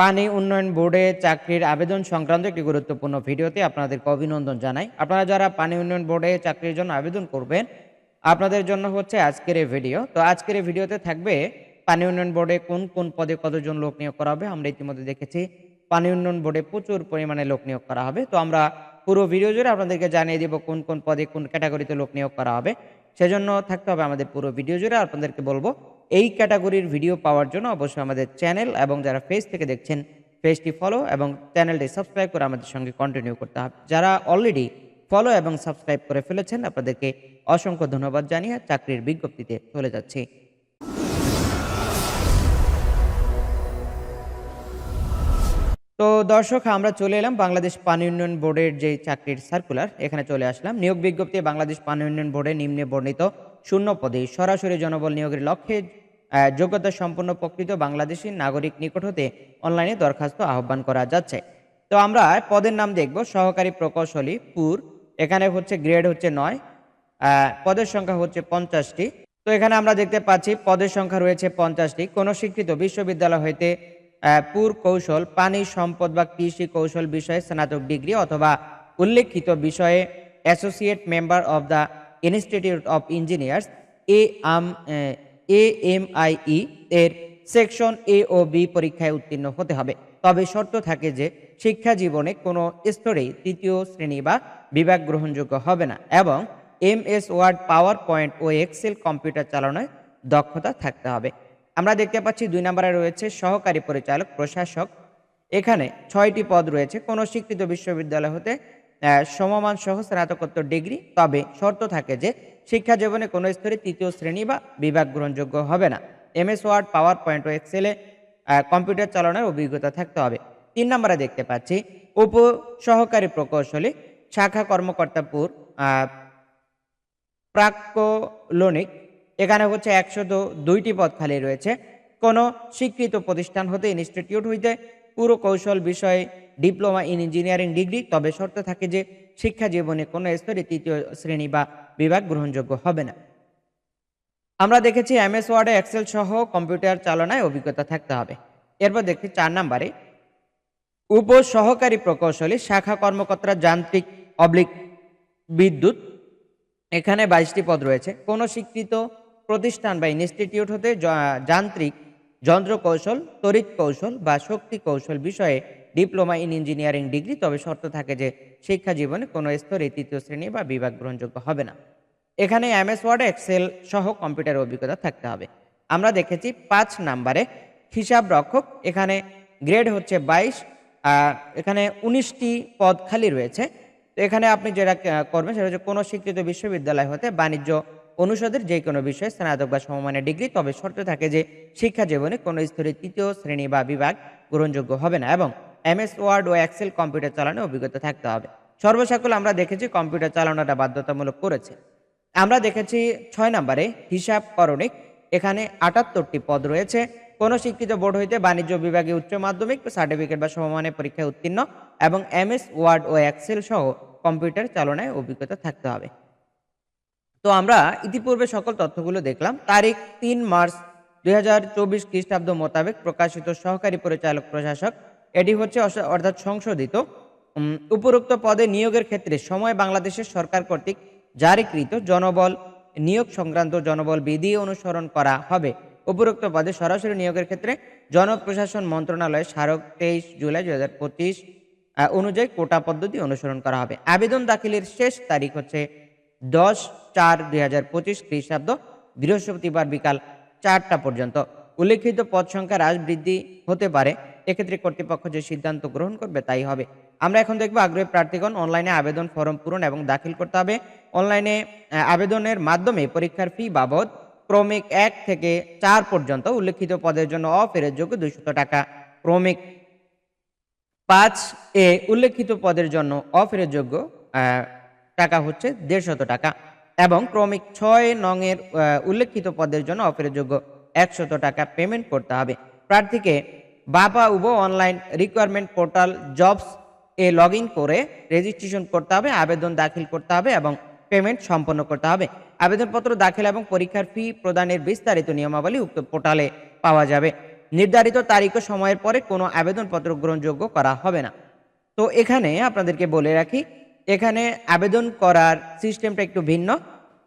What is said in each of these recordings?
পানি উন্নয়ন বোর্ডে চাকরির আবেদন সংক্রান্ত একটি গুরুত্বপূর্ণ ভিডিওতে আপনাদেরকে অভিনন্দন জানাই। আপনারা যারা পানি উন্নয়ন বোর্ডে চাকরির জন্য আবেদন করবেন, আপনাদের জন্য হচ্ছে আজকের এই ভিডিও। তো আজকের এই ভিডিওতে থাকবে, পানি উন্নয়ন বোর্ডে কোন কোন পদে কতজন লোক নিয়োগ করা হবে, আমরা ইতিমধ্যে দেখেছি। পানি উন্নয়ন বোর্ডে প্রচুর পরিমাণে লোক নিয়োগ করা হবে। তো আমরা পুরো ভিডিও জুড়ে আপনাদেরকে জানিয়ে দেব কোন কোন পদে কোন ক্যাটাগরিতে লোক নিয়োগ করা হবে। সেজন্য থাকতে হবে আমাদের পুরো ভিডিও জুড়ে, আপনাদেরকে বলব এই ক্যাটাগরির ভিডিও পাওয়ার জন্য অবশ্যই আমাদের চ্যানেল এবং যারা ফেস থেকে দেখছেন, পেজটি ফলো এবং চ্যানেলটি সাবস্ক্রাইব করে আমাদের সঙ্গে কন্টিনিউ করতে হবে। যারা অলরেডি ফলো এবং সাবস্ক্রাইব করে ফেলেছেন, আপনাদেরকে অসংখ্য ধন্যবাদ জানিয়ে চাকরির বিজ্ঞপ্তিতে চলে যাচ্ছি। তো দর্শক, আমরা চলে এলাম বাংলাদেশ পানি উন্নয়ন বোর্ডের যে চাকরির সার্কুলার এখানে চলে আসলাম। নিয়োগ বিজ্ঞপ্তি বাংলাদেশ পানি উন্নয়ন বোর্ডে নিম্নে বর্ণিত শূন্য পদে সরাসরি জনবল নিয়োগের লক্ষ্যে যোগ্যতা সম্পন্ন প্রকৃত বাংলাদেশি নাগরিক নিকট হতে অনলাইনে দরখাস্ত আহ্বান করা যাচ্ছে। তো আমরা পদের নাম দেখব, সহকারী প্রকৌশলী পুর, এখানে হচ্ছে গ্রেড হচ্ছে নয় পদের সংখ্যা হচ্ছে পঞ্চাশটি। তো এখানে আমরা দেখতে পাচ্ছি, পদের সংখ্যা রয়েছে পঞ্চাশটি। কোনো শিক্ষিত বিশ্ববিদ্যালয় হইতে পুর কৌশল, পানি সম্পদ বা কৃষি কৌশল বিষয়ে স্নাতক ডিগ্রি অথবা উল্লেখিত বিষয়ে associate member of the institute of engineers A M A M I E এর সেকশন এ ও বি পরীক্ষায় উত্তীর্ণ হতে হবে। তবে শর্ত থাকে যে, শিক্ষা জীবনে কোনো স্তরেই তৃতীয় শ্রেণি বা বিভাগ গ্রহণযোগ্য হবে না এবং M S Word PowerPoint ও এক্সেল কম্পিউটার চালানোয় দক্ষতা থাকতে হবে। আমরা দেখতে পাচ্ছি দুই নম্বরে রয়েছে সহকারী পরিচালক, প্রশাসক। এখানে ছয়টি পদ রয়েছে। কোনো স্বীকৃত বিশ্ববিদ্যালয় হতে সমমান সহ স্নাতকোত্তর ডিগ্রি তবে শর্ত থাকে যে শিক্ষা জীবনে কোনো স্তরে তৃতীয় শ্রেণি বা বিভাগ গ্রহণযোগ্য হবে না। এমএস ওয়ার্ড পাওয়ার পয়েন্ট ও এক্সেলে কম্পিউটার চালানোর অভিজ্ঞতা থাকতে হবে। তিন নম্বরে দেখতে পাচ্ছি উপ সহকারী প্রকৌশলী শাখা কর্মকর্তাপুর আহ, প্রাক্কলনিক এখানে হচ্ছে একশো দুইটি পদ খালি রয়েছে। কোনো স্বীকৃত প্রতিষ্ঠান হতে ইনস্টিটিউট হইতে পুরো কৌশল বিষয়ে ডিপ্লোমা ইন ইঞ্জিনিয়ারিং ডিগ্রি, তবে শর্ত থাকে যে শিক্ষা জীবনে কোনো স্তরে তৃতীয় শ্রেণি বা বিভাগ গ্রহণযোগ্য হবে না। আমরা দেখেছি এমএস ওয়ার্ডে এক্সেল সহ কম্পিউটার চালনায় অভিজ্ঞতা থাকতে হবে। এরপর দেখছি চার নম্বরে উপ সহকারী প্রকৌশলী, শাখা কর্মকর্তা, যান্ত্রিক অবলিক বিদ্যুৎ, এখানে বাইশটি পদ রয়েছে। কোনো স্বীকৃত প্রতিষ্ঠান বা ইনস্টিটিউট হতে যান্ত্রিক যন্ত্র কৌশল তড়িৎ কৌশল বা শক্তি কৌশল বিষয়ে ডিপ্লোমা ইন ইঞ্জিনিয়ারিং ডিগ্রি, তবে শর্ত থাকে যে শিক্ষা জীবনে কোনো স্তরে তৃতীয় শ্রেণি বা বিভাগ গ্রহণযোগ্য হবে না। এখানে এমএস ওয়ার্ড, এক্সেল সহ কম্পিউটার অভিজ্ঞতা থাকতে হবে। আমরা দেখেছি পাঁচ নাম্বারে হিসাব রক্ষক, এখানে গ্রেড হচ্ছে বাইশ এখানে উনিশটি পদ খালি রয়েছে। এখানে আপনি যেটা করবেন সেটা হচ্ছে কোনো স্বীকৃত বিশ্ববিদ্যালয় হতে বাণিজ্য অনুষদের যে কোনো বিষয়ে স্নাতক বা সমমানের ডিগ্রি, তবে শর্ত থাকে যে শিক্ষা জীবনে কোনো স্তরে তৃতীয় শ্রেণি বা বিভাগ গ্রহণযোগ্য হবে না। এবং এমএস ওয়ার্ড ও এক্সেল কম্পিউটার চালানোর অভিজ্ঞতা থাকতে হবে। সর্বসাকুল আমরা দেখেছি কম্পিউটার চালানোটা বাধ্যতামূলক করেছে। আমরা দেখেছি ছয় নম্বরে হিসাব করণিক। এখানে আটাত্তরটি পদ রয়েছে। কোনো শিক্ষিত বোর্ড হইতে বাণিজ্য বিভাগে উচ্চ মাধ্যমিক সার্টিফিকেট বা সমমানের পরীক্ষায় উত্তীর্ণ এবং এমএস ওয়ার্ড ও এক্সেল সহ কম্পিউটার চালনায় অভিজ্ঞতা থাকতে হবে। তো আমরা ইতিপূর্বে সকল তথ্যগুলো দেখলাম। তারিখ তিন মার্চ দুই হাজার চব্বিশ খ্রিস্টাব্দ মোতাবেক প্রকাশিত সহকারী পরিচালক প্রশাসক এটি হচ্ছে অর্থাৎ সংশোধিত উপরোক্ত পদে নিয়োগের ক্ষেত্রে সময় বাংলাদেশের সরকার কর্তৃক জারিকৃত জনবল, নিয়োগ সংক্রান্ত জনবল বিধি অনুসরণ করা হবে। উপরোক্ত পদে সরাসরি নিয়োগের ক্ষেত্রে জনপ্রশাসন মন্ত্রণালয় স্মারক তেইশ জুলাই দু হাজার পঁচিশ অনুযায়ী কোটা পদ্ধতি অনুসরণ করা হবে। আবেদন দাখিলের শেষ তারিখ হচ্ছে দশ চার দুই হাজার পঁচিশ খ্রিস্টাব্দ বৃহস্পতিবার বিকাল চারটা পর্যন্ত। উল্লেখিত পদ সংখ্যা হ্রাস বৃদ্ধি হতে পারে। এক্ষেত্রে কর্তৃপক্ষ যে সিদ্ধান্ত গ্রহণ করবে তাই হবে। আমরা এখন দেখব আগ্রহী প্রার্থীগণ অনলাইনে আবেদন ফর্ম পূরণ এবং দাখিল করতে হবে। অনলাইনে আবেদনের মাধ্যমে পরীক্ষার ফি বাবদ ক্রমিক এক থেকে চার পর্যন্ত উল্লেখিত পদের জন্য অফেরত যোগ্য দুইশত টাকা। ক্রমিক পাঁচ এ উল্লেখিত পদের জন্য অফেরত যোগ্য টাকা হচ্ছে দেড়শত টাকা এবং ক্রমিক ছয় নং এর উল্লেখিত পদের জন্য অফেরত যোগ্য একশত টাকা পেমেন্ট করতে হবে। প্রার্থীকে বাবা উব অনলাইন রিকোয়ারমেন্ট পোর্টাল জবস এ লগ করে রেজিস্ট্রেশন করতে হবে, আবেদন দাখিল করতে হবে এবং পেমেন্ট সম্পন্ন করতে হবে। আবেদনপত্র দাখিল এবং পরীক্ষার ফি প্রদানের বিস্তারিত নিয়মাবলী উক্ত পোর্টালে পাওয়া যাবে। নির্ধারিত তারিখ ও সময়ের পরে কোনো আবেদনপত্র গ্রহণযোগ্য করা হবে না। তো এখানে আপনাদেরকে বলে রাখি, এখানে আবেদন করার সিস্টেমটা একটু ভিন্ন।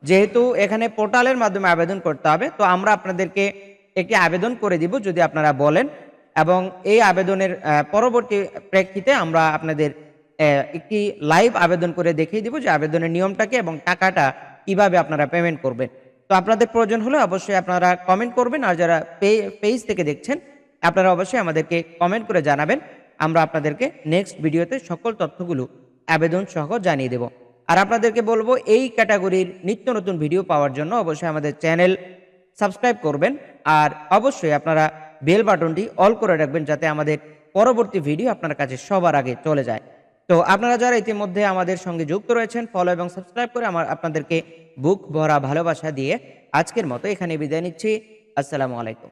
যেহেতু এখানে পোর্টালের মাধ্যমে আবেদন করতে হবে, তো আমরা আপনাদেরকে একটি আবেদন করে দিব যদি আপনারা বলেন। এবং এই আবেদনের পরবর্তী প্রেক্ষিতে আমরা আপনাদের একটি লাইভ আবেদন করে দেখিয়ে দিব যে আবেদনের নিয়মটাকে এবং টাকাটা কীভাবে আপনারা পেমেন্ট করবেন। তো আপনাদের প্রয়োজন হলে অবশ্যই আপনারা কমেন্ট করবেন আর যারা পেজ থেকে দেখছেন, আপনারা অবশ্যই আমাদেরকে কমেন্ট করে জানাবেন। আমরা আপনাদেরকে নেক্সট ভিডিওতে সকল তথ্যগুলো আবেদন সহ জানিয়ে দেব। আর আপনাদেরকে বলব, এই ক্যাটাগরির নিত্য নতুন ভিডিও পাওয়ার জন্য অবশ্যই আমাদের চ্যানেল সাবস্ক্রাইব করবেন। আর অবশ্যই আপনারা বেল বাটনটি অল করে রাখবেন যাতে আমাদের পরবর্তী ভিডিও আপনার কাছে সবার আগে চলে যায়। তো আপনারা যারা ইতিমধ্যে আমাদের সঙ্গে যুক্ত রয়েছেন ফলো এবং সাবস্ক্রাইব করে আমার আপনাদেরকে বুক ভরা ভালোবাসা দিয়ে আজকের মতো এখানে বিদায় নিচ্ছি। আসসালামু আলাইকুম।